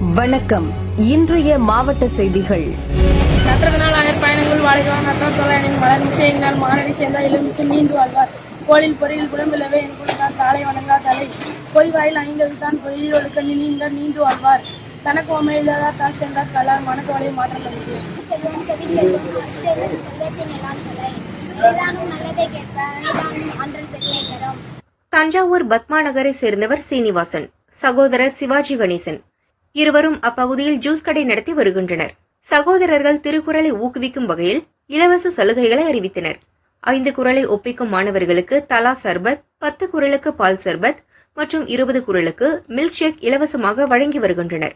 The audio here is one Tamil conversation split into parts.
வணக்கம். இன்றைய மாவட்ட செய்திகள். நற்றதனால் ஆயர் பயணங்கள் வாழ்கிறார். நற்றார் தொலையனின் மலர் மிசையினால் மானடி சேர்ந்தார். எலுமிசை நீண்டு வாழ்வார். கோளில் பொறியில் குடம்பிலவே என் குடித்தான் தாளை வணங்கா தலை பொய் வாயில் ஐந்தது தான் பொய்யில் ஒழுக்க நீந்தார் நீண்டு வாழ்வார். தனக்கு அமையில்லாதார் தான் சேர்ந்தார். கலார் மனக்கவலை மாற்றம் தஞ்சாவூர் பத்மா நகரை சேர்ந்தவர் சீனிவாசன். சகோதரர் சிவாஜி கணேசன். இருவரும் அப்பகுதியில் ஜூஸ் கடை நடத்தி வருகின்றனர். சகோதரர்கள் திருக்குறளை ஊக்குவிக்கும் வகையில் இலவச சலுகைகளை அறிவித்தனர். ஐந்து குறளை ஒப்பிக்கும் மாணவர்களுக்கு தலா சர்பத் பத்து குறளுக்கு பால் சர்பத் மற்றும் இருபது குரலுக்கு மில்க் ஷேக் இலவசமாக வழங்கி வருகின்றனர்.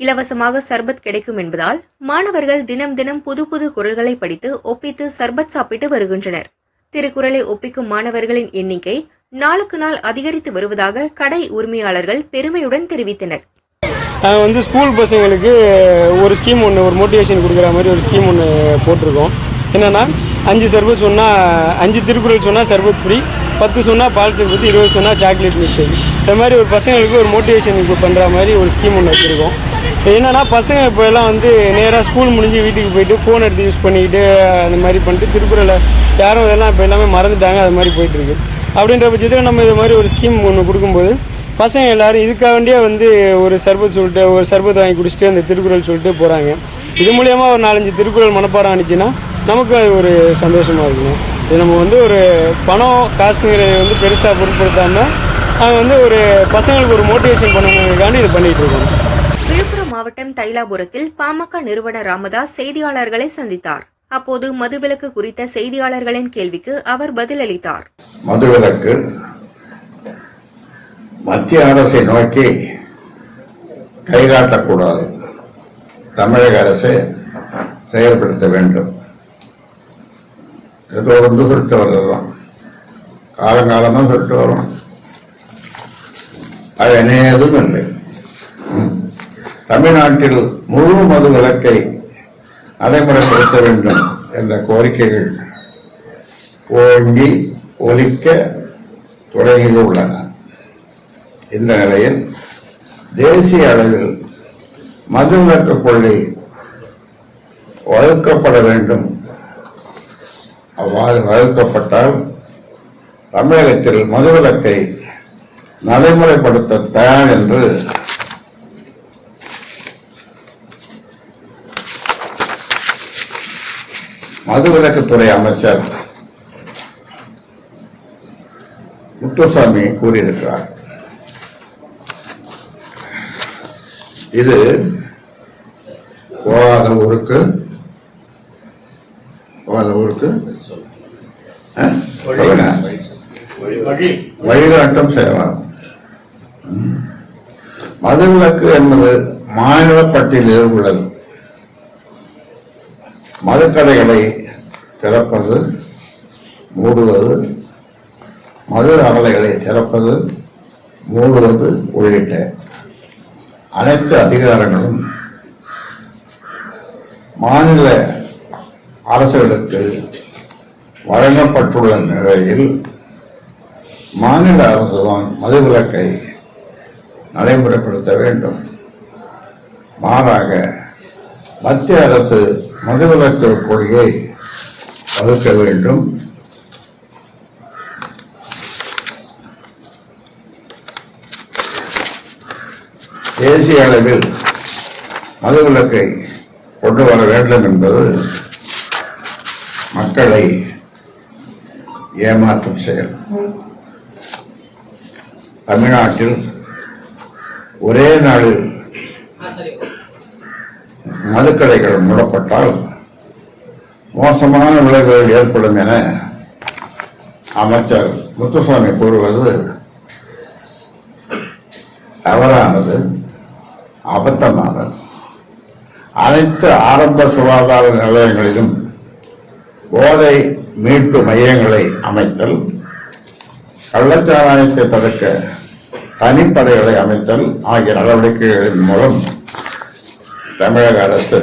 இலவசமாக சர்பத் கிடைக்கும் என்பதால் மாணவர்கள் தினம் தினம் புது புது குரல்களை படித்து ஒப்பித்து சர்பத் சாப்பிட்டு வருகின்றனர். திருக்குறளை ஒப்பிக்கும் மாணவர்களின் எண்ணிக்கை நாளுக்கு நாள் அதிகரித்து வருவதாக கடை உரிமையாளர்கள் பெருமையுடன் தெரிவித்தனர். வந்து ஸ்கூல் பசங்களுக்கு ஒரு ஸ்கீம் ஒன்று ஒரு மோட்டிவேஷன் கொடுக்குற மாதிரி ஒரு ஸ்கீம் ஒன்று போட்டிருக்கோம். என்னென்னா அஞ்சு சர்பத் சொன்னால் அஞ்சு திருக்குறள் சொன்னால் சர்பத் ஃப்ரீ பத்து சொன்னால் பால் சர்பத் இருபது சொன்னால் சாக்லேட் மில்க் ஷேக் இந்த மாதிரி ஒரு பசங்களுக்கு ஒரு மோட்டிவேஷன் பண்ணுற மாதிரி ஒரு ஸ்கீம் ஒன்று வச்சுருக்கோம். என்னென்னா பசங்க இப்போ எல்லாம் வந்து நேராக ஸ்கூல் முடிஞ்சு வீட்டுக்கு போயிட்டு ஃபோன் எடுத்து யூஸ் பண்ணிக்கிட்டு அந்த மாதிரி பண்ணிட்டு திருக்குறளை யாரும் இதெல்லாம் இப்போ எல்லாமே மறந்துட்டாங்க அது மாதிரி போயிட்டுருக்கு அப்படின்ற பட்சத்தில் நம்ம இது மாதிரி ஒரு ஸ்கீம் ஒன்று கொடுக்கும்போது பசங்க எல்லாரும் இதுக்காக வேண்டியே வந்து ஒரு சர்பத் சொல்லிட்டு ஒரு சர்பத் வாங்கி குடிச்சிட்டு அந்த திருக்குறள் சொல்லிட்டு போகிறாங்க இது மூலியமா ஒரு நாலஞ்சு திருக்குறள் மனப்பாடம் ஆனிச்சுன்னா நமக்கு அது ஒரு சந்தோஷமா இருக்குங்க இது நம்ம வந்து ஒரு பணம் காசுங்கிறத வந்து பெருசாக பொருட்படுத்தாமல் நாங்கள் வந்து ஒரு பசங்களுக்கு ஒரு மோட்டிவேஷன் பண்ணணுங்கிறதுக்காண்டி இது பண்ணிட்டு இருக்கோம். விழுப்புரம் மாவட்டம் தைலாபுரத்தில் பாமக நிறுவனர் ராமதாஸ் செய்தியாளர்களை சந்தித்தார். அப்போது மதுவிலக்கு குறித்த செய்தியாளர்களின் கேள்விக்கு அவர் பதிலளித்தார். மதுவிலக்கு மத்திய அரசை நோக்கி கைகாட்டக்கூடாது. தமிழக அரசை செயல்படுத்த வேண்டும். தொடர்ந்து சொல்லிட்டு வர்றதுதான். காலங்காலமாக சொல்லிட்டு வரும். அது இணையதும் இல்லை. தமிழ்நாட்டில் முழு மது விலக்கை நடைமுறைப்படுத்த வேண்டும் என்ற கோரிக்கைகள் ஓங்கி ஒலிக்க தொடங்கியுள்ளன. இந்த நிலையில் தேசிய அளவில் மதுவிலக்கு கொள்கை வகுக்கப்பட வேண்டும். அவ்வாறு வகுக்கப்பட்டால் தமிழகத்தில் மதுவிலக்கை நடைமுறைப்படுத்த தயார் என்று மதுவிலக்குத்துறை அமைச்சர் முத்துசாமி கூறியிருக்கிறார். இது போகாத ஊருக்கு போகாத ஊருக்கு. வழிகாட்டும் ம். மதுவிலக்கு என்பது மாநில பட்டியலில் உள்ளது மதுக்கடைகளை திறப்பது மூடுவது மது ஆலைகளை திறப்பது மூடுவது உள்ளிட்ட அனைத்து அதிகாரங்களும் மாநில அரசுகளுக்கு வழங்கப்பட்டுள்ள நிலையில் மாநில அரசுதான் மதுவிலக்கை நடைமுறைப்படுத்த வேண்டும். மாறாக மத்திய அரசு மதுவிலக்கு கொள்கையை வகுக்க வேண்டும். தேசிய அளவில் மதுவிலக்கை கொண்டு வர வேண்டும் என்பது மக்களை ஏமாற்றும் செயல். தமிழ்நாட்டில் ஒரே நாளில் மதுக்கடைகள் மூடப்பட்டால் மோசமான விளைவுகள் ஏற்படும் என அமைச்சர் முத்துசாமி கூறுவது தவறானது. அபத்தமானது. அனைத்து ஆரம்ப சுகாதார நிலையங்களிலும் போதை மீட்பு மையங்களை அமைத்தல் கள்ளச்சாராயத்தை தடுக்க தனிப்படைகளை அமைத்தல் ஆகிய நடவடிக்கைகளின் மூலம் தமிழக அரசு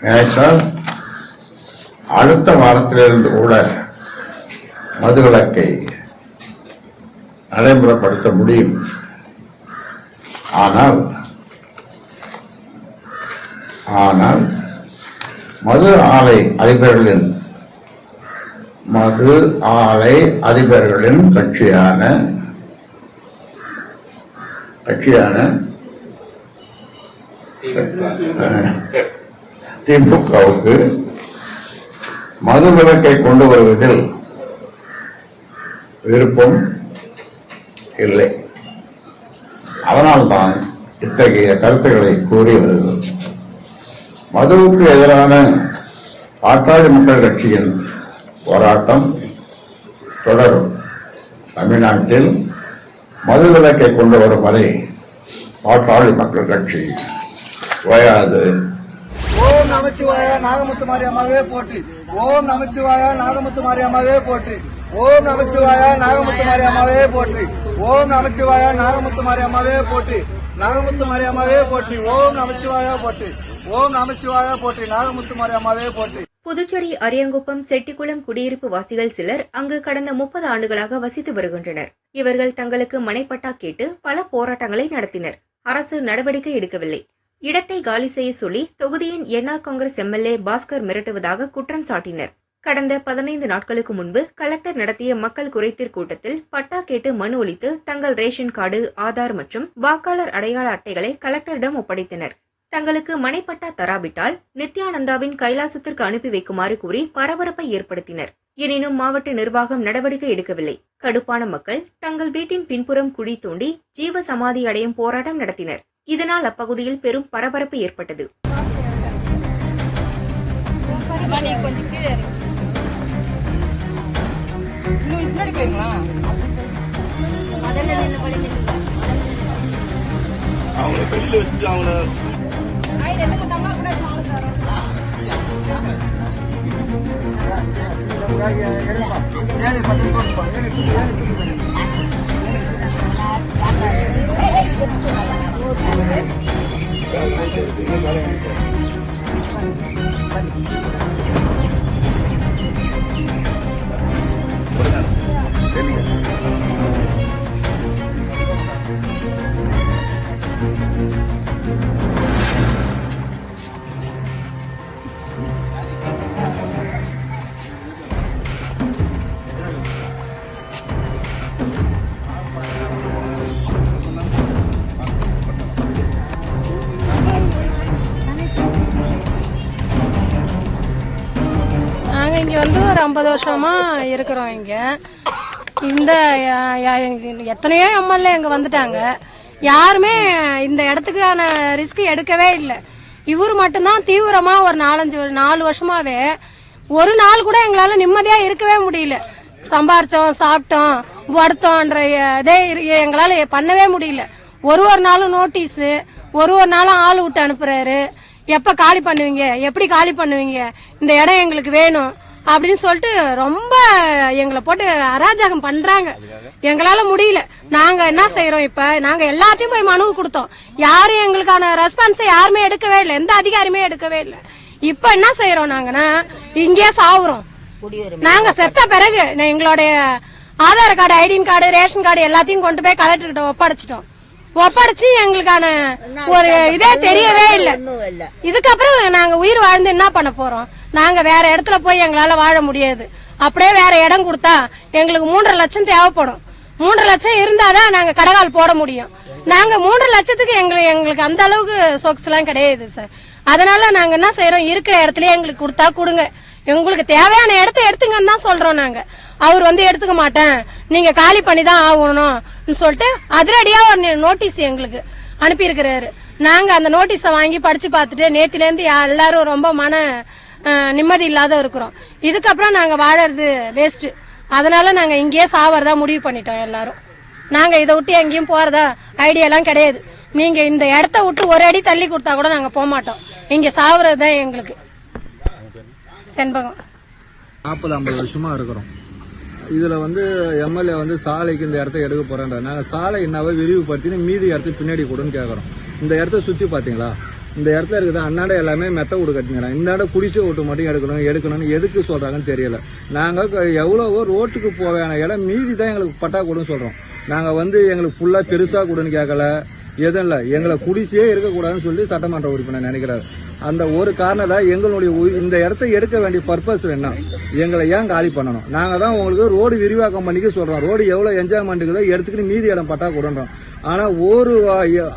நினைத்தால் அடுத்த வாரத்திலிருந்து கூட மதுவிலக்கை நடைமுறைப்படுத்த முடியும். ஆனால் ஆனால் மது ஆலை அதிபர்களின் மது ஆலை அதிபர்களின் கட்சியான கட்சியான திமுகவுக்கு மது விலக்கை கொண்டு வருவதில் விருப்பம் இல்லை. அதனால்தான் இத்தகைய கருத்துக்களை கூறி வருகிறது மதுவுக்கு எதிரான பாட்டாளி மக்கள் கட்சியின் போராட்டம் தொடரும். தமிழ்நாட்டில் மது விலக்கை கொண்டு வரும் வரை பாட்டாளி மக்கள் கட்சி ஓயாது. ஓம் நமச்சிவாய நாகமுத்து மாரியம்மாவே போற்றி. ஓம் நமச்சிவாய நாகமுத்து மாரியம்மாவே போற்றி. ஓம் நமச்சிவாய நாகமுத்து மாரியம்மாவே போற்றி. ஓம் நமச்சிவாய நாகமுத்து மாரியம்மாவே போற்றி. நாகமுத்து மாரியம்மாவே போற்றி. ஓம் நமச்சிவாய போற்றி. ஓம் நமச்சிவாய போற்றி. நாகமுத்து மாரியம்மாவே போற்றி. புதுச்சேரி அரியங்குப்பம் செட்டிக்குளம் குடியிருப்பு வாசிகள் சிலர் அங்கு கடந்த முப்பது ஆண்டுகளாக வசித்து வருகின்றனர். இவர்கள் தங்களுக்கு மனைப்பட்டா கேட்டு பல போராட்டங்களை நடத்தினர். அரசு நடவடிக்கை எடுக்கவில்லை. இடத்தை காலி செய்ய சொல்லி தொகுதியின் என்ஆர் காங்கிரஸ் எம்எல்ஏ பாஸ்கர் மிரட்டுவதாக குற்றம் சாட்டினர். கடந்த பதினைந்து நாட்களுக்கு முன்பு கலெக்டர் நடத்திய மக்கள் குறைத்தீர் கூட்டத்தில் பட்டா கேட்டு மனு அளித்து தங்கள் ரேஷன் கார்டு ஆதார் மற்றும் வாக்காளர் அடையாள அட்டைகளை கலெக்டரிடம் ஒப்படைத்தனர். தங்களுக்கு மனைப்பட்டா தராவிட்டால் நித்யானந்தாவின் கைலாசத்திற்கு அனுப்பி வைக்குமாறு கூறி பரபரப்பை ஏற்படுத்தினர். எனினும் மாவட்ட நிர்வாகம் நடவடிக்கை எடுக்கவில்லை. கடுப்பான மக்கள் தங்கள் வீட்டின் பின்புறம் குழி தோண்டி ஜீவ சமாதி அடையும் போராட்டம் நடத்தினர். இதனால் அப்பகுதியில் பெரும் பரபரப்பு ஏற்பட்டது. முன்னாடி போயிருங்களா அவங்கள Thank you. நாங்கள் இங்கே வந்து ஒரு ஐம்பது வருஷமா இருக்கிறோம் இங்கே. இந்த எத்தனையோ எம்எல்ஏ இங்க வந்துட்டாங்க. யாருமே இந்த இடத்துக்கான ரிஸ்க் எடுக்கவே இல்லை. இவர் மட்டும்தான் தீவிரமா ஒரு நாலஞ்சு நாலு வருஷமாவே ஒரு நாள் கூட எங்களால நிம்மதியா இருக்கவே முடியல. சம்பாரிச்சோம் சாப்பிட்டோம் படுத்தோன்ற இதே இரு- எங்களால பண்ணவே முடியல. ஒரு ஒரு நாளும் நோட்டீஸ் ஒரு ஒரு நாளும் ஆள் விட்டு அனுப்புறாரு. எப்ப காலி பண்ணுவீங்க? எப்படி காலி பண்ணுவீங்க? இந்த இடம் எங்களுக்கு வேணும். அப்படின்னு சொல்லிட்டு ரொம்ப எங்களை போட்டு அராஜகம் பண்றாங்க. எங்களால முடியல. நாங்க என்ன செய்யறோம் இப்ப? நாங்க எல்லாத்தையும் போய் மனு கொடுத்தோம். யாரும் எங்களுக்கான ரெஸ்பான்ஸை யாருமே எடுக்கவே இல்லை. எந்த அதிகாரியுமே எடுக்கவே இல்லை. இப்ப என்ன செய்யறோம் நாங்கன்னா இங்கேயே சாவுறோம். நாங்க செத்த பிறகு நான் எங்களுடைய ஆதார் கார்டு ஐடின் கார்டு ரேஷன் கார்டு எல்லாத்தையும் கொண்டு போய் கலெக்டர் கிட்ட ஒப்படைச்சிட்டோம். ஒப்படைச்சு எங்களுக்கான ஒரு இதே தெரியவே இல்ல. இதுக்கப்புறம் நாங்க உயிர் வாழ்ந்து என்ன பண்ண போறோம்? நாங்க வேற இடத்துல போய் எங்களால வாழ முடியாது. அப்படியே வேற இடம் கொடுத்தா எங்களுக்கு மூன்றரை லட்சம் தேவைப்படும். மூன்றரை லட்சம் இருந்தாதான் நாங்க கடகால் போட முடியும். நாங்க மூன்றரை லட்சத்துக்கு எங்களுக்கு எங்களுக்கு அந்த அளவுக்கு சொக்ஸ் எல்லாம் கிடையாது சார். அதனால நாங்க என்ன செய்யறோம் இருக்கிற இடத்துலயே எங்களுக்கு கொடுத்தா கொடுங்க. எங்களுக்கு தேவையான இடத்த எடுத்துங்கன்னு தான் சொல்றோம் நாங்க. அவர் வந்து எடுத்துக்க மாட்டேன். நீங்க காலி பண்ணி தான் ஆகணும்னு சொல்லிட்டு அதிரடியா ஒரு நோட்டீஸ் எங்களுக்கு அனுப்பியிருக்கிறாரு. நாங்க அந்த நோட்டீஸை வாங்கி படிச்சு பார்த்துட்டு நேத்துல இருந்து எல்லாரும் ரொம்ப மன நிம்மதி இல்லாத இருக்கிறோம். இதுக்கப்புறம் நாங்க வாழறது வேஸ்ட் அதனால நாங்க இங்கேயே சாவறதா முடிவு பண்ணிட்டோம் எல்லாரும். நாங்க இதை விட்டு எங்கேயும் போறதா ஐடியா எல்லாம் கிடையாது. நீங்க இந்த இடத்த விட்டு ஒரு அடி தள்ளி கொடுத்தா கூட நாங்க போக மாட்டோம். இங்க சாவறதுதான் எங்களுக்கு. செண்பகம். நாற்பது ஐம்பது வருஷமா இருக்கிறோம். இதுல வந்து எம்எல்ஏ வந்து சாலைக்கு இந்த இடத்த எடுக்க போறேன் நாங்க சாலை என்னவோ விரிவுபடுத்தின்னு மீதி இடத்த பின்னாடி கொடுன்னு கேக்குறோம். இந்த இடத்த சுத்தி பாத்தீங்களா இந்த இடத்துல இருக்குது அன்னாட எல்லாமே மெத்த வீடு கட்டிங்கிறாங்க இந்தாண்ட குடிசை ஓட்டு மட்டும் எடுக்கணும் எடுக்கணும்னு எதுக்கு சொல்கிறாங்கன்னு தெரியல. நாங்கள் எவ்வளோவோ எவ்வளவோ ரோட்டுக்கு போவேன இடம் மீதி தான் எங்களுக்கு பட்டா கொடுன்னு சொல்கிறோம் நாங்கள் வந்து எங்களுக்கு ஃபுல்லாக பெருசாக கொடுன்னு கேட்கல எதுவும் இல்லை. எங்களை குடிசையே இருக்கக்கூடாதுன்னு சொல்லி சட்டமன்ற உறுப்பினர் நினைக்கிறாரு. அந்த ஒரு காரணம் தான் எங்களுடைய இந்த இடத்த எடுக்க வேண்டிய பர்பஸ் என்ன எங்களை ஏன் காலி பண்ணணும்? நாங்கள் தான் உங்களுக்கு ரோடு விரிவாக்கம் பண்ணிக்க சொல்கிறோம் ரோடு எவ்வளோ என்ஜாய்மெண்ட்டுக்குதோ எடுத்துக்கிட்டு மீதி இடம் பட்டா கொடுன்றோம். ஆனா ஒரு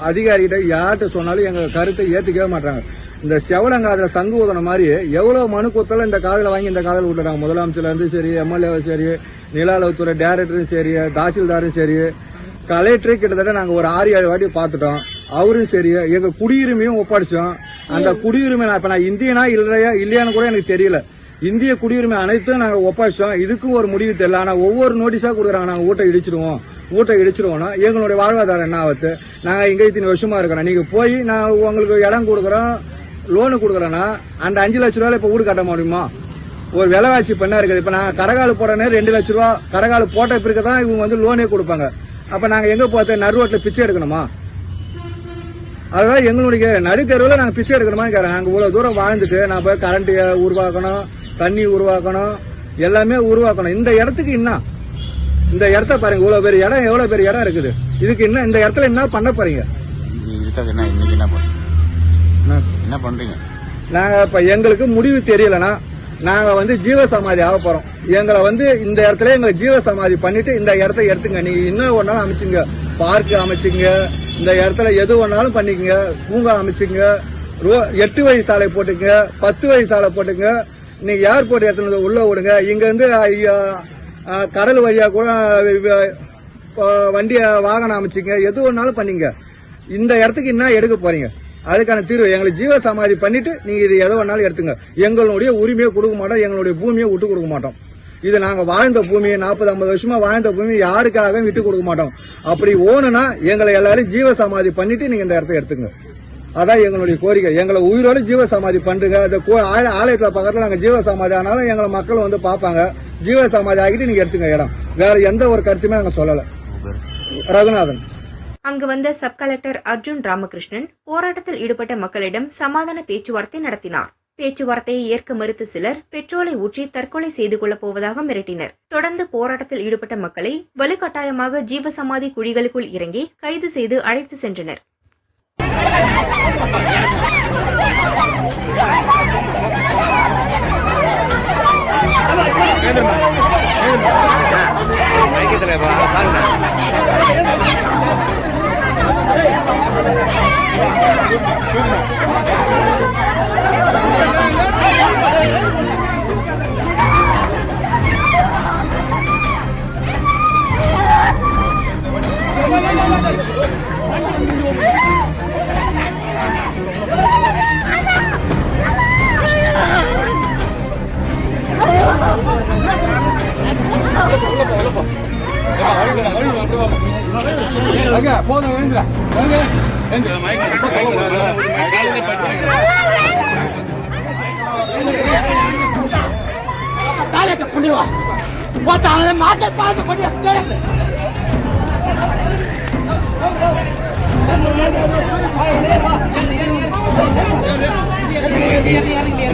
அதிகாரிகிட்ட யார்கிட்ட சொன்னாலும் எங்க கருத்தை ஏத்துக்கவே மாட்டாங்க இந்த செவலங்காதுல சங்கு ஊதன மாதிரி எவ்வளவு மனு கொடுத்தாலும் இந்த காதுல வாங்கி இந்த காதுல விட்டுறாங்க முதலமைச்சர்ல இருந்து சரி எம்எல்ஏ சரி நில அளவுத்துறை டைரக்டரும் சரி தாசில்தாரும் சரி. கலெக்டரே கிட்டத்தட்ட நாங்க ஒரு ஆறு ஏழு வாட்டி பார்த்துட்டோம் அவரும் சரி எங்க குடியுரிமையும் ஒப்படைச்சோம். அந்த குடியுரிமை நான் இப்ப நான் இந்தியனா இல்லையா இல்லையான்னு கூட எனக்கு தெரியல. இந்திய குடியுரிமை அனைத்தும் நாங்க ஒப்படைச்சோம் இதுக்கும் ஒரு முடிவு தெரியல. ஆனா ஒவ்வொரு நோட்டீஸா கொடுக்குறாங்க. நாங்க ஊட்ட இடிச்சிடுவோம். ஊட்ட இடிச்சிடுவோம்னா எங்களுடைய வாழ்வாதாரம் என்ன ஆகுது? நாங்க இங்க இத்தனை வருஷமா இருக்கிறோம். நீங்க போய் நான் உங்களுக்கு இடம் கொடுக்குறோம் லோனு கொடுக்குறேன்னா அந்த அஞ்சு லட்ச ரூபாயில இப்ப வீடு கட்ட முடியுமா? ஒரு விலைவாசி பண்ணா இருக்குது? இப்ப நாங்க கடகாலு போடனே ரெண்டு லட்ச ரூபா கடகாலு போட்ட பிறகு தான் இவங்க வந்து லோனே கொடுப்பாங்க. அப்ப நாங்க எங்க போறது? நடுரோட்ல பிச்சை எடுக்கணுமா? அதான் எங்களுடைய நடுத்தெருவில் நாங்க பிச்சை எடுக்கணுமான்னு கேட்கறேன் நாங்க இவ்வளவு தூரம் வாழ்ந்துட்டு நான் போய் கரண்ட் உருவாக்கணும் தண்ணி உருவாக்கணும் எல்லாமே உருவாக்கணும். இந்த இடத்துக்கு என்ன? இந்த இடத்த பாருங்க இவ்வளவு பெரிய இடம் எவ்வளவு பெரிய இடம் இருக்குது? இதுக்கு என்ன இந்த இடத்துல என்ன பண்ண போறீங்க? என்ன பண்றீங்க? நாங்க இப்ப எங்களுக்கு முடிவு தெரியலனா நாங்க வந்து ஜீவ சமாதி ஆக போறோம். எங்களை வந்து இந்த இடத்துல எங்களை ஜீவ சமாதி பண்ணிட்டு இந்த இடத்த எடுத்துங்க. நீங்க இன்னும் ஒன்னாலும் அமைச்சுங்க. பார்க் அமைச்சுங்க இந்த இடத்துல எது வேணாலும் பண்ணிக்கங்க. பூங்கா அமைச்சுங்க ரோ- எட்டு வழி சாலை போட்டுங்க பத்து வழி சாலை போட்டுங்க இன்னைக்கு ஏர்போர்ட் இடத்துல உள்ள விடுங்க. இங்க இருந்து கடல் வழியா கூட வண்டியை வண்டிய வாகனம் அமைச்சுங்க எது வேணாலும் பண்ணிங்க. இந்த இடத்துக்கு என்ன எடுக்க போறீங்க? அதுக்கான தீர்வு எங்களுக்கு ஜீவ சமாதி பண்ணிட்டு நீங்க இது எதை வேணாலும் எடுத்துங்க. எங்களுடைய உரிமையை கொடுக்க மாட்டோம். எங்களுடைய பூமியை விட்டு கொடுக்க மாட்டோம். இது நாங்க வாழ்ந்த பூமி நாற்பது ஐம்பது வருஷமா வாழ்ந்த பூமி யாருக்காக விட்டு கொடுக்க மாட்டோம். அப்படி ஓணுனா எங்களை எல்லாரும் ஜீவ சமாதி பண்ணிட்டு நீங்க இந்த இடத்த எடுத்துங்க அதான் எங்களுடைய கோரிக்கை. எங்களை உயிரோடு ஜீவ சமாதி பண்றீங்க அந்த கோ- ஆல- ஆலயத்துல பக்கத்துல நாங்க ஜீவ சமாதி ஆனாலும் எங்களை மக்கள் வந்து பார்ப்பாங்க. ஜீவ சமாதி ஆகிட்டு நீங்க எடுத்துங்க இடம். வேற எந்த ஒரு கருத்துமே நாங்க சொல்லல. ரகுநாதன். அங்கு வந்த சப் கலெக்டர் அர்ஜுன் ராமகிருஷ்ணன் போராட்டத்தில் ஈடுபட்ட மக்களிடம் சமாதான பேச்சுவார்த்தை நடத்தினார். பேச்சுவார்த்தையை ஏற்க மறுத்த சிலர் பெட்ரோலை ஊற்றி தற்கொலை செய்து கொள்ளப் போவதாக மிரட்டினர். தொடர்ந்து போராட்டத்தில் ஈடுபட்ட மக்களை வலுக்கட்டாயமாக ஜீவசமாதி குழிகளுக்குள் இறங்கி கைது செய்து அழைத்து சென்றனர்.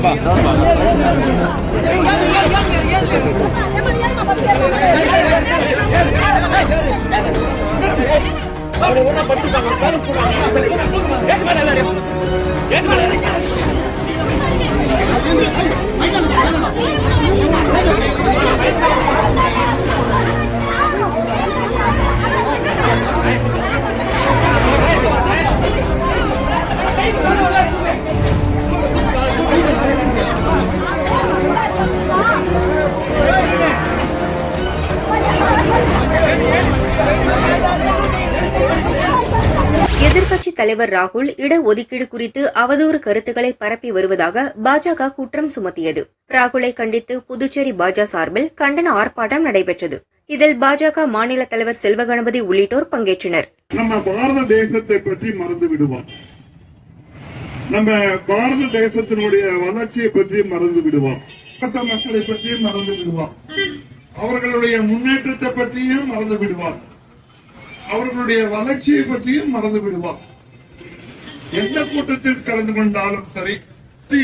பட்டு எதிர்க்கட்சித் தலைவர் ராகுல் இடஒதுக்கீடு குறித்து அவதூறு கருத்துக்களை பரப்பி வருவதாக பாஜக குற்றம் சுமத்தியது. ராகுலை கண்டித்து புதுச்சேரி பாஜக சார்பில் கண்டன ஆர்ப்பாட்டம் நடைபெற்றது. இதில் பாஜக மாநில தலைவர் செல்வகணபதி உள்ளிட்டோர் பங்கேற்றனர். நம்ம பாரத தேசத்தை பற்றி மறந்து விடுவோம். நம்ம பாரத தேசத்தினுடைய வளர்ச்சியை பற்றி மறந்து விடுவோம். மற்ற மக்களை பற்றியும் மறந்து விடுவோம். அவர்களுடைய முன்னேற்றத்தை பற்றியும் மறந்து விடுவார் அவர்களுடைய வளர்ச்சியை பற்றியும் மறந்து விடுவார் எந்த கூட்டத்தில் கலந்து கொண்டாலும் சரி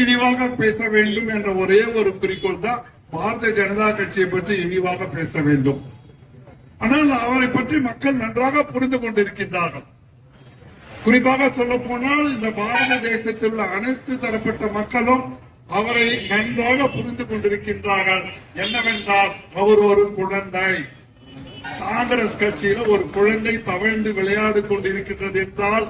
இழிவாக பேச வேண்டும் என்ற ஒரே ஒரு குறிக்கோள் தான் பாரதிய ஜனதா கட்சியை பற்றி இழிவாக பேச வேண்டும். ஆனால் அவரை பற்றி மக்கள் நன்றாக புரிந்து கொண்டிருக்கின்றார்கள். குறிப்பாக சொல்ல போனால் இந்த பாரத தேசத்தில் உள்ள அனைத்து தரப்பட்ட மக்களும் அவரை நன்றாக புரிந்து கொண்டிருக்கின்றார்கள். என்னவென்றால் அவர் ஒரு குழந்தை. காங்கிரஸ் கட்சியில ஒரு குழந்தை தவழ்ந்து விளையாடு கொண்டிருக்கின்றது என்றால்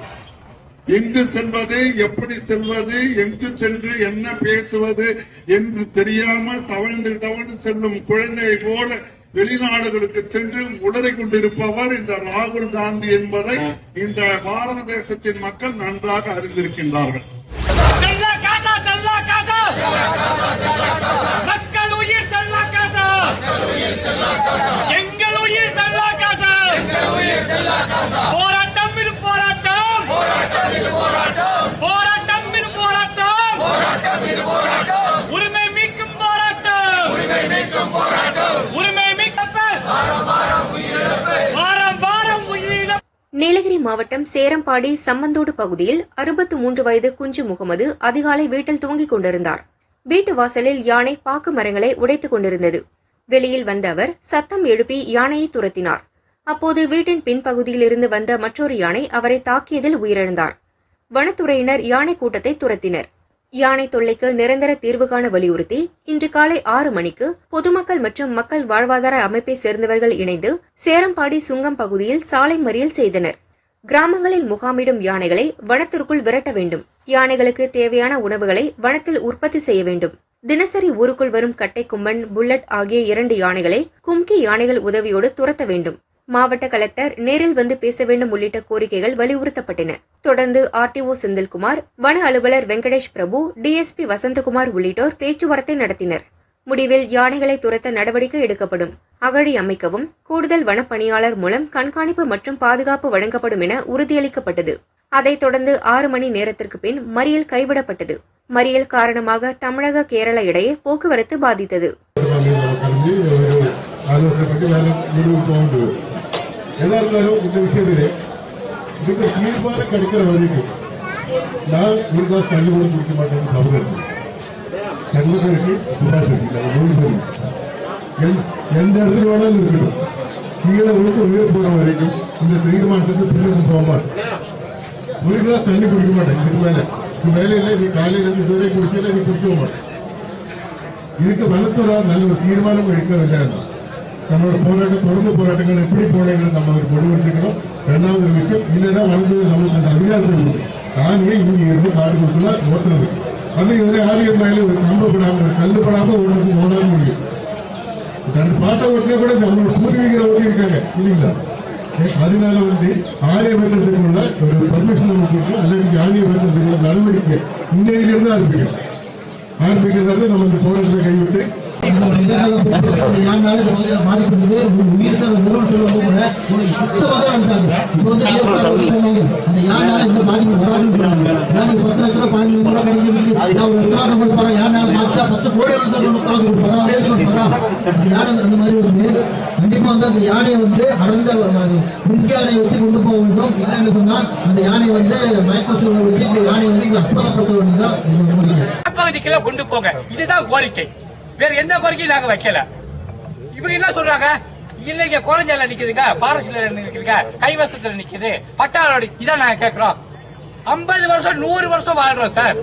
எங்கு செல்வது எப்படி செல்வது எங்கு சென்று என்ன பேசுவது என்று தெரியாமல் தவழ்ந்து தவழ்ந்து செல்லும் குழந்தையை போல வெளிநாடுகளுக்கு சென்று உளறிக் கொண்டிருப்பவர் இந்த ராகுல் காந்தி என்பதை இந்த பாரத தேசத்தின் மக்கள் நன்றாக அறிந்திருக்கின்றார்கள். மக்கள் உயிர் செல்ல காசா எங்கள் உயிர் செல்ல காசா போராட்டம் இது போராட்டம் போராட்டம் இது போராட்டம் உரிமை மீட்கும் போராட்டம் உரிமை மீட்கப்ப வாரம் வாரம் உயிரிழப்பு நீலகிரி மாவட்டம் சேரம்பாடி சம்மந்தோடு பகுதியில் அறுபத்து மூன்று வயது குஞ்சு முகமது அதிகாலை வீட்டில் தூங்கிக் கொண்டிருந்தார். வீட்டு வாசலில் யானை பாக்கு மரங்களை உடைத்துக் கொண்டிருந்தது. வெளியில் வந்த அவர் சத்தம் எழுப்பி யானையை துரத்தினார். அப்போது வீட்டின் பின்பகுதியில் இருந்து வந்த மற்றொரு யானை அவரை தாக்கியதில் உயிரிழந்தார். வனத்துறையினர் யானை கூட்டத்தை துரத்தினர். யானை தொல்லைக்கு நிரந்தர தீர்வு காண வலியுறுத்தி இன்று காலை ஆறு மணிக்கு பொதுமக்கள் மற்றும் மக்கள் வாழ்வாதார அமைப்பை சேர்ந்தவர்கள் இணைந்து சேரம்பாடி சுங்கம் பகுதியில் சாலை மறியல் செய்தனர். கிராமங்களில் முகாமிடும் யானைகளை வனத்திற்குள் விரட்ட வேண்டும். யானைகளுக்கு தேவையான உணவுகளை வனத்தில் உற்பத்தி செய்ய வேண்டும். தினசரி ஊருக்குள் வரும் கட்டைக்கும்பன் புல்லட் ஆகிய இரண்டு யானைகளை கும்கி யானைகள் உதவியோடு துரத்த வேண்டும். மாவட்ட கலெக்டர் நேரில் வந்து பேச வேண்டும் உள்ளிட்ட கோரிக்கைகள் வலியுறுத்தப்பட்டன. தொடர்ந்து ஆர்டிஓ செந்தில்குமார் வன அலுவலர் வெங்கடேஷ் பிரபு டிஎஸ்பி வசந்தகுமார் உள்ளிட்டோர் பேச்சுவார்த்தை நடத்தினர். முடிவில் யானைகளை துரத்த நடவடிக்கை எடுக்கப்படும். அகழி அமைக்கவும் கூடுதல் வனப்பணியாளர் மூலம் கண்காணிப்பு மற்றும் பாதுகாப்பு வழங்கப்படும் என உறுதியளிக்கப்பட்டது. அதைத் தொடர்ந்து ஆறு மணி நேரத்திற்கு பின் மறியல் கைவிடப்பட்டது. மறியல் காரணமாக தமிழக கேரள இடையே போக்குவரத்து பாதித்தது. நான் ஒரு தாஸ் கொடுக்க மாட்டேன்னு சபதம் சண்முகருக்கு சுபாஷ் இருக்கு மூணு எந்த- இடத்துல வேணாலும் இருக்கட்டும். கீழே விழுந்து உயிர் போற வரைக்கும் இந்த தீர்மானத்துக்கு போக மாட்டேன் ஒரு கிளாஸ் தண்ணி குடிக்க மாட்டேன். இதுக்கு மேல. இது மேல நீ இருந்து இதுவரை நீ குடிக்க மாட்டேன். இதுக்கு வனத்துறை நல்ல ஒரு தீர்மானம் எடுக்கவில்லை நம்மளோட போராட்டம் தொடர்ந்து போராட்டங்கள் எப்படி போனீங்கன்னு நம்ம ஒரு முடிவெடுத்துக்கணும் ரெண்டாவது விஷயம் இல்லைன்னா வனத்துறை நமக்கு அந்த அதிகாரத்தை தானே இங்கே இருந்து காட்டுக்குள்ள ஓட்டுறது. அது இதுவரை ஆரியர் மேல ஒரு நம்பப்படாம ஒரு கல்லுப்படாம ஓடுறது ஓடாம முடியும் தன் பாட்டை ஓட்டினா கூட நம்மளோட பூர்வீகரவங்க இருக்காங்க இல்லைங்களா? அதனால வந்து ஆலய வென்றதுக்குள்ள ஒரு பர்மிஷன் நம்ம கொடுக்கணும். அல்லது ஆலய வென்றதுக்குள்ள நடவடிக்கை இன்னையிலிருந்து ஆரம்பிக்கணும். ஆரம்பிக்கிறதால நம்ம இந்த போராட்டத்தை கைவிட்டு கண்டிப்பா வந்து அந்த யானையை வந்து அடர்ந்த முன்கானை வச்சு கொண்டு போக வேண்டும் இல்லைன்னு சொன்னா அந்த யானை வந்து மயக்க வச்சு இந்த யானை வந்து இங்க வேண்டும் தான் பகுதிக்குள்ள கொண்டு போங்க இதுதான் கோரிக்கை வேற எந்த கோரிக்கையும் நாங்க வைக்கல. இவங்க என்ன சொல்றாங்க? இல்லைங்க குறைஞ்சல நிக்குதுங்க பாரசில நிக்குதுங்க கைவசத்துல நிக்குது பட்டாளோட இதான் நாங்க கேட்கிறோம் ஐம்பது வருஷம் நூறு வருஷம் வாழ்றோம் சார்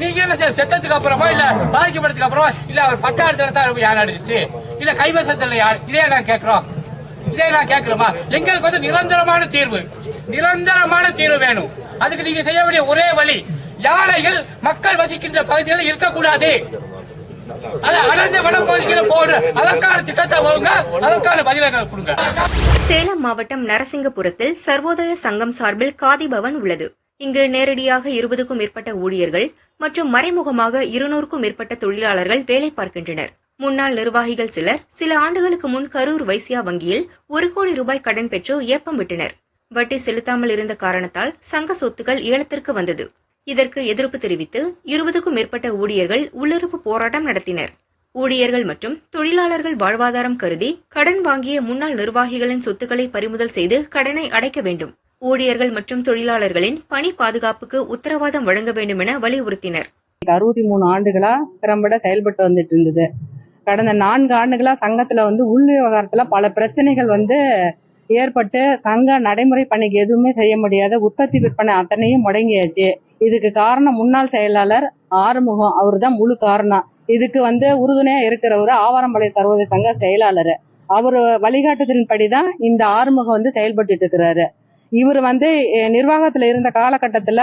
நீங்க என்ன சார் செத்ததுக்கு அப்புறமா இல்ல பாதிக்கப்பட்டதுக்கு அப்புறமா இல்ல அவர் பட்டாளத்துல தான் யார் அடிச்சிச்சு? இல்ல கைவசத்துல யார்? இதே நாங்க கேட்கிறோம் இதே நான் கேட்கிறோமா எங்களுக்கு வந்து நிரந்தரமான தீர்வு. நிரந்தரமான தீர்வு வேணும். அதுக்கு நீங்க செய்ய வேண்டிய ஒரே வழி யானைகள் மக்கள் வசிக்கின்ற பகுதிகளில் இருக்கக்கூடாது. சேலம் மாவட்டம் நரசிங்கபுரத்தில் சர்வோதய சங்கம் சார்பில் காதி பவன் உள்ளது. இங்கு நேரடியாக இருபதுக்கும் மேற்பட்ட ஊழியர்கள் மற்றும் மறைமுகமாக இருநூறுக்கும் மேற்பட்ட தொழிலாளர்கள் வேலை பார்க்கின்றனர். முன்னாள் நிர்வாகிகள் சிலர் சில ஆண்டுகளுக்கு முன் கரூர் வைசியா வங்கியில் ஒரு கோடி ரூபாய் கடன் பெற்று ஏப்பம் விட்டனர். வட்டி செலுத்தாமல் இருந்த காரணத்தால் சங்க சொத்துக்கள் ஏலத்திற்கு வந்தது. இதற்கு எதிர்ப்பு தெரிவித்து இருபதுக்கும் மேற்பட்ட ஊழியர்கள் உள்ளிருப்பு போராட்டம் நடத்தினர். ஊழியர்கள் மற்றும் தொழிலாளர்கள் வாழ்வாதாரம் கருதி கடன் வாங்கிய முன்னாள் நிர்வாகிகளின் சொத்துக்களை பறிமுதல் செய்து கடனை அடைக்க வேண்டும். ஊழியர்கள் மற்றும் தொழிலாளர்களின் பணி பாதுகாப்புக்கு உத்தரவாதம் வழங்க வேண்டும் என வலியுறுத்தினர் அறுபத்தி மூணு ஆண்டுகளா திறம்பட செயல்பட்டு வந்துட்டு இருந்தது. கடந்த நான்கு ஆண்டுகளா சங்கத்துல வந்து உள் விவகாரத்துல பல பிரச்சனைகள் வந்து ஏற்பட்டு சங்க நடைமுறை பணிக்கு எதுவுமே செய்ய முடியாத உற்பத்தி விற்பனை அத்தனையும் முடங்கியாச்சு. இதுக்கு காரணம் முன்னாள் செயலாளர் ஆறுமுகம். அவர் தான் முழு காரணம். இதுக்கு வந்து உறுதுணையா இருக்கிறவர் ஆவாரம்பாளைய சர்வதேச சங்க செயலாளர். அவர் வழிகாட்டுதலின்படி தான் இந்த ஆறுமுகம் வந்து செயல்பட்டு இருக்கிறாரு இவர் வந்து நிர்வாகத்துல இருந்த காலகட்டத்துல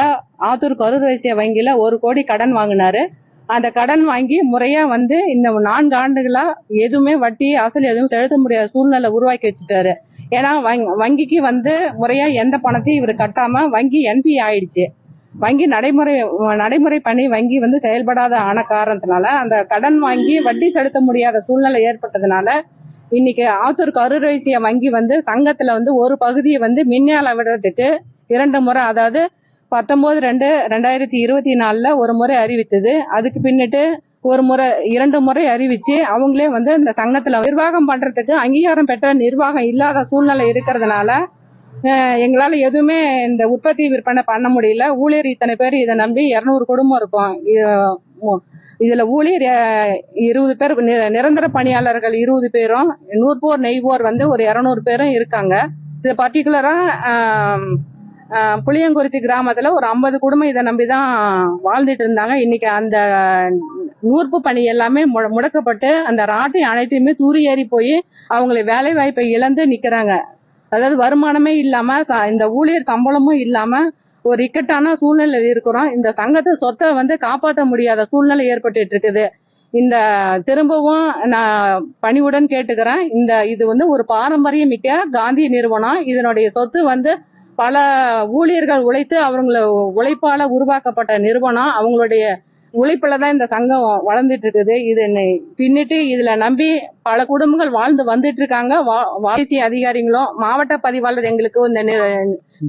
ஆத்தூர் கரூர் வைசிய வங்கியில ஒரு கோடி கடன் வாங்கினாரு. அந்த கடன் வாங்கி முறையா வந்து இந்த நான்கு ஆண்டுகளா எதுவுமே வட்டி அசல் எதுவும் செலுத்த முடியாத சூழ்நிலை உருவாக்கி வச்சுட்டாரு. ஏன்னா வங்கிக்கு வந்து முறையா எந்த பணத்தையும் இவர் கட்டாம வங்கி என்பி ஆயிடுச்சு. வங்கி நடைமுறை நடைமுறை பண்ணி வங்கி வந்து செயல்படாத ஆன காரணத்தினால அந்த கடன் வாங்கி வட்டி செலுத்த முடியாத சூழ்நிலை ஏற்பட்டதுனால இன்னைக்கு ஆத்தூர் கரூர் வங்கி வந்து சங்கத்துல வந்து ஒரு பகுதியை வந்து மின்னியால விடுறதுக்கு இரண்டு முறை அதாவது பத்தொன்பது ரெண்டு ரெண்டாயிரத்தி இருபத்தி நாலுல ஒரு முறை அறிவிச்சது. அதுக்கு பின்னிட்டு ஒரு முறை இரண்டு முறை அறிவிச்சு அவங்களே வந்து இந்த சங்கத்துல நிர்வாகம் பண்றதுக்கு அங்கீகாரம் பெற்ற நிர்வாகம் இல்லாத சூழ்நிலை இருக்கிறதுனால எங்களால எதுவுமே இந்த உற்பத்தி விற்பனை பண்ண முடியல. ஊழியர் இத்தனை பேர் இதை நம்பி இருநூறு குடும்பம் இருக்கும். இதுல ஊழியர் இருபது பேர் நி- நிரந்தர பணியாளர்கள் இருபது பேரும் நூற்போர் நெய்வோர் வந்து ஒரு இரநூறு பேரும் இருக்காங்க. இது பர்டிகுலரா புளியங்குறிச்சி கிராமத்துல ஒரு ஐம்பது குடும்பம் இதை நம்பி தான் வாழ்ந்துட்டு இருந்தாங்க. இன்னைக்கு அந்த நூற்பு பணி எல்லாமே மு- முடக்கப்பட்டு அந்த ராட்டை அனைத்தையுமே தூரி ஏறி போய் அவங்களை வேலை வாய்ப்பை இழந்து நிக்கிறாங்க. அதாவது வருமானமே இல்லாம இந்த ஊழியர் சம்பளமும் இல்லாம ஒரு இக்கட்டான சூழ்நிலையில் இருக்கிறோம். இந்த சங்கத்து சொத்தை வந்து காப்பாற்ற முடியாத சூழ்நிலை ஏற்பட்டு இருக்குது. இந்த திரும்பவும் நான் பணிவுடன் கேட்டுக்கிறேன். இந்த இது வந்து ஒரு பாரம்பரியம் மிக்க காந்தி நிறுவனம். இதனுடைய சொத்து வந்து பல ஊழியர்கள் உழைத்து அவங்கள உழைப்பால உருவாக்கப்பட்ட நிறுவனம். அவங்களுடைய உழைப்புல தான் இந்த சங்கம் வளர்ந்துட்டு இருக்குது. இது பின்னிட்டு இதுல நம்பி பல குடும்பங்கள் வாழ்ந்து வந்துட்டு இருக்காங்க. வாரிசு அதிகாரிகளும் மாவட்ட பதிவாளர் எங்களுக்கு இந்த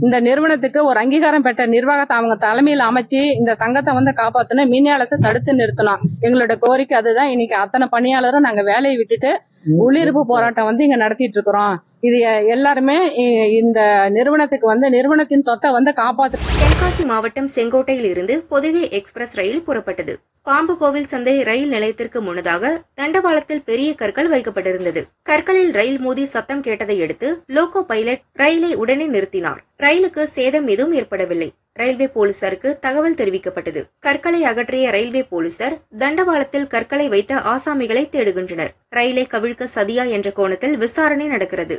இந்த நிறுவனத்துக்கு ஒரு அங்கீகாரம் பெற்ற நிர்வாகத்தை அவங்க தலைமையில் அமைச்சு இந்த சங்கத்தை வந்து காப்பாத்தணும். மீனியாளத்தை தடுத்து நிறுத்தணும். எங்களோட கோரிக்கை அதுதான். இன்னைக்கு அத்தனை பணியாளரும் நாங்க வேலையை விட்டுட்டு உள்ளிருப்பு போராட்டம் வந்து இங்க நடத்திட்டு இருக்கிறோம். இது எல்லாருமே இந்த நிறுவனத்துக்கு வந்து நிறுவனத்தின் சொத்தை வந்து காப்பாற்று தென்காசி மாவட்டம் செங்கோட்டையில் இருந்து பொதிகை எக்ஸ்பிரஸ் ரயில் புறப்பட்டது. பாம்புகோவில் சந்தை ரயில் நிலையத்திற்கு முன்னதாக தண்டவாளத்தில் பெரிய கற்கள் வைக்கப்பட்டிருந்தது. கற்களில் ரயில் மோதி சத்தம் கேட்டதை அடுத்து லோகோ பைலட் ரயிலை உடனே நிறுத்தினார். ரயிலுக்கு சேதம் எதுவும் ஏற்படவில்லை. ரயில்வே போலீசாருக்கு தகவல் தெரிவிக்கப்பட்டது. கற்களை அகற்றிய ரயில்வே போலீசார் தண்டவாளத்தில் கற்களை வைத்த ஆசாமிகளை தேடுகின்றனர். ரயிலை கவிழ்க்க சதியா என்ற கோணத்தில் விசாரணை நடக்கிறது.